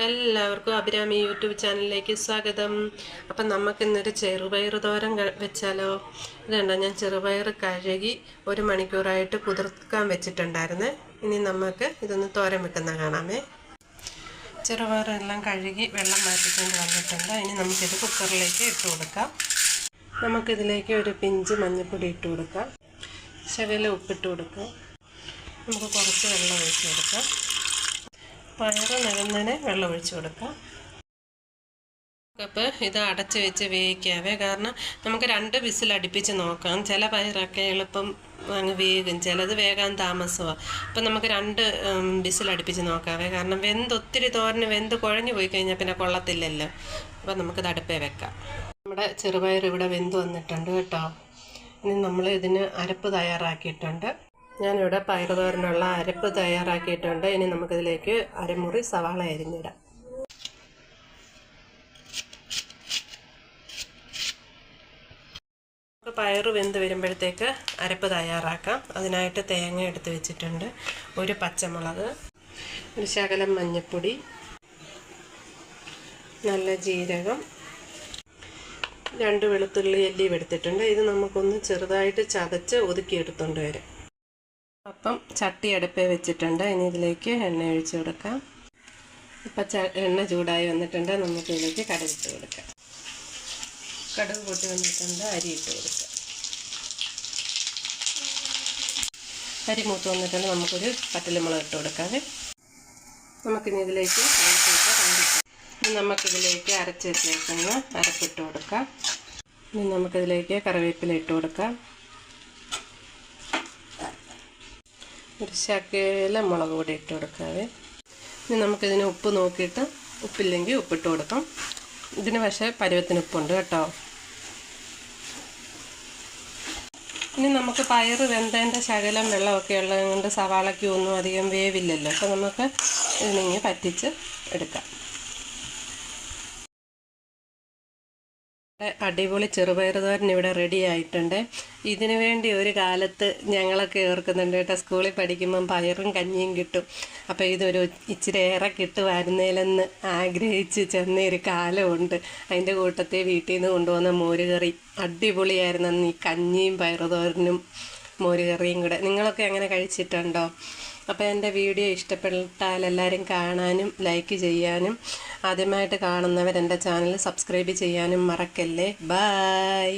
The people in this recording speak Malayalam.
എല്ലാവർക്കും അഭിരാമി യൂട്യൂബ് ചാനലിലേക്ക് സ്വാഗതം. അപ്പം നമുക്കിന്നൊരു ചെറുപയർ തോരൻ ക- വെച്ചാലോ? ഇതുണ്ടോ ഞാൻ ചെറുപയർ കഴുകി ഒരു മണിക്കൂറായിട്ട് കുതിർക്കാൻ വെച്ചിട്ടുണ്ടായിരുന്നു. ഇനി നമുക്ക് ഇതൊന്ന് തോരൻ വെക്കുന്ന കാണാമേ. ചെറുപയറെല്ലാം കഴുകി വെള്ളം മാറ്റിക്കൊണ്ട് വന്നിട്ടുണ്ട്. ഇനി നമുക്കിത് കുക്കറിലേക്ക് ഇട്ട് കൊടുക്കാം. നമുക്കിതിലേക്ക് ഒരു പിഞ്ച് മഞ്ഞൾപ്പൊടി ഇട്ട് കൊടുക്കാം. ശകല ഉപ്പിട്ട് കൊടുക്കാം. നമുക്ക് കുറച്ച് വെള്ളം ഒഴിച്ച് കൊടുക്കാം. പയറ് നികന്നതിന് വെള്ളം ഒഴിച്ച് കൊടുക്കാം. കപ്പ് ഇത് അടച്ച് വെച്ച് വേവിക്കാവേ. കാരണം നമുക്ക് രണ്ട് വിസിൽ അടുപ്പിച്ച് നോക്കാം. ചില പയറൊക്കെ എളുപ്പം അങ്ങ് വേകും. ചിലത് വേകാൻ താമസമാണ് അപ്പം നമുക്ക് രണ്ട് വിസിൽ അടുപ്പിച്ച് നോക്കാവേ. കാരണം വെന്ത് ഒത്തിരി തോരന് വെന്ത് കുഴഞ്ഞു പോയി കഴിഞ്ഞാൽ പിന്നെ കൊള്ളത്തില്ലല്ലോ. അപ്പം നമുക്കിത് അടുപ്പേ വെക്കാം. നമ്മുടെ ചെറുപയർ ഇവിടെ വെന്ത് വന്നിട്ടുണ്ട് കേട്ടോ. ഇനി നമ്മൾ ഇതിന് അരപ്പ് തയ്യാറാക്കിയിട്ടുണ്ട്. ഞാനിവിടെ പയറുതോരനുള്ള അരപ്പ് തയ്യാറാക്കിയിട്ടുണ്ട്. ഇനി നമുക്കിതിലേക്ക് അരമുറി സവാള അരിഞ്ഞിടാം. പയറ് വെന്ത് വരുമ്പോഴത്തേക്ക് അരപ്പ് തയ്യാറാക്കാം. അതിനായിട്ട് തേങ്ങ എടുത്ത് വെച്ചിട്ടുണ്ട്. ഒരു പച്ചമുളക് ഒരു ശകലം മഞ്ഞൾപ്പൊടി നല്ല ജീരകം രണ്ട് വെളുത്തുള്ളി എല്ലിയും എടുത്തിട്ടുണ്ട് ഇത് നമുക്കൊന്ന് ചെറുതായിട്ട് ചതച്ച് ഒതുക്കിയെടുത്തുകൊണ്ട് വരാം. അപ്പം ചട്ടി അടുപ്പേ വെച്ചിട്ടുണ്ട്. ഇനി ഇതിലേക്ക് എണ്ണ ഒഴിച്ചു കൊടുക്കാം. ഇപ്പം എണ്ണ ചൂടായി വന്നിട്ടുണ്ട്. നമുക്ക് ഇതിലേക്ക് കടുകിട്ട് കൊടുക്കാം. കടുക് പൊട്ടി വന്നിട്ടുണ്ട്. അരി ഇട്ട് കൊടുക്കാം. അരി മൂത്ത് വന്നിട്ടുണ്ട്. നമുക്കൊരു പറ്റലുമുളക് ഇട്ട് കൊടുക്കാവേ. നമുക്കിനി ഇതിലേക്ക് നമുക്കിതിലേക്ക് അരച്ച് വെച്ചേക്കുന്ന അരപ്പിട്ട് കൊടുക്കാം. ഇനി നമുക്കിതിലേക്ക് കറിവേപ്പില ഇട്ട് കൊടുക്കാം. ഒരു ശകല മുളക് പൊടി ഇട്ട് കൊടുക്കാവേ. ഇനി നമുക്കിതിന് ഉപ്പ് നോക്കിയിട്ട് ഉപ്പില്ലെങ്കിൽ ഉപ്പിട്ട് കൊടുക്കാം. ഇതിന് പക്ഷേ പരുവത്തിന് ഉപ്പുണ്ട് കേട്ടോ. ഇനി നമുക്ക് പയറ് വെന്തതിന്റെ ശകലം വെള്ളമൊക്കെ ഉള്ളത് കൊണ്ട് സവാളയ്ക്ക് ഒന്നും അധികം വേവില്ലല്ലോ. അപ്പോൾ നമുക്ക് ഇതിനെ പറ്റിച്ച് എടുക്കാം. അടിപൊളി ചെറുപയർ തോരൻ ഇവിടെ റെഡി ആയിട്ടുണ്ട്. ഇതിനു വേണ്ടി ഒരു കാലത്ത് ഞങ്ങളൊക്കെ ഓർക്കുന്നുണ്ട് കേട്ടോ സ്കൂളിൽ പഠിക്കുമ്പം പയറും കഞ്ഞിയും കിട്ടും. അപ്പോൾ ഇതൊരു ഇച്ചിരി ഏറെ കിട്ടുമായിരുന്നേലെന്ന് ആഗ്രഹിച്ച് ചെന്ന ഒരു കാലമുണ്ട്. അതിന്റെ കൂട്ടത്തെ വീട്ടിൽ നിന്ന് കൊണ്ടുവന്ന മോരുകറി അടിപൊളിയായിരുന്നു അന്ന് ഈ കഞ്ഞിയും പയറുതോരനും മോരുകറിയും കൂടെ. നിങ്ങളൊക്കെ അങ്ങനെ കഴിച്ചിട്ടുണ്ടോ? അപ്പോൾ എന്റെ വീഡിയോ ഇഷ്ടപ്പെട്ടാൽ എല്ലാവരും കാണാനും ലൈക്ക് ചെയ്യാനും ആദ്യമായിട്ട് കാണുന്നവർ എന്റെ ചാനൽ സബ്സ്ക്രൈബ് ചെയ്യാനും മറക്കല്ലേ? ബായ്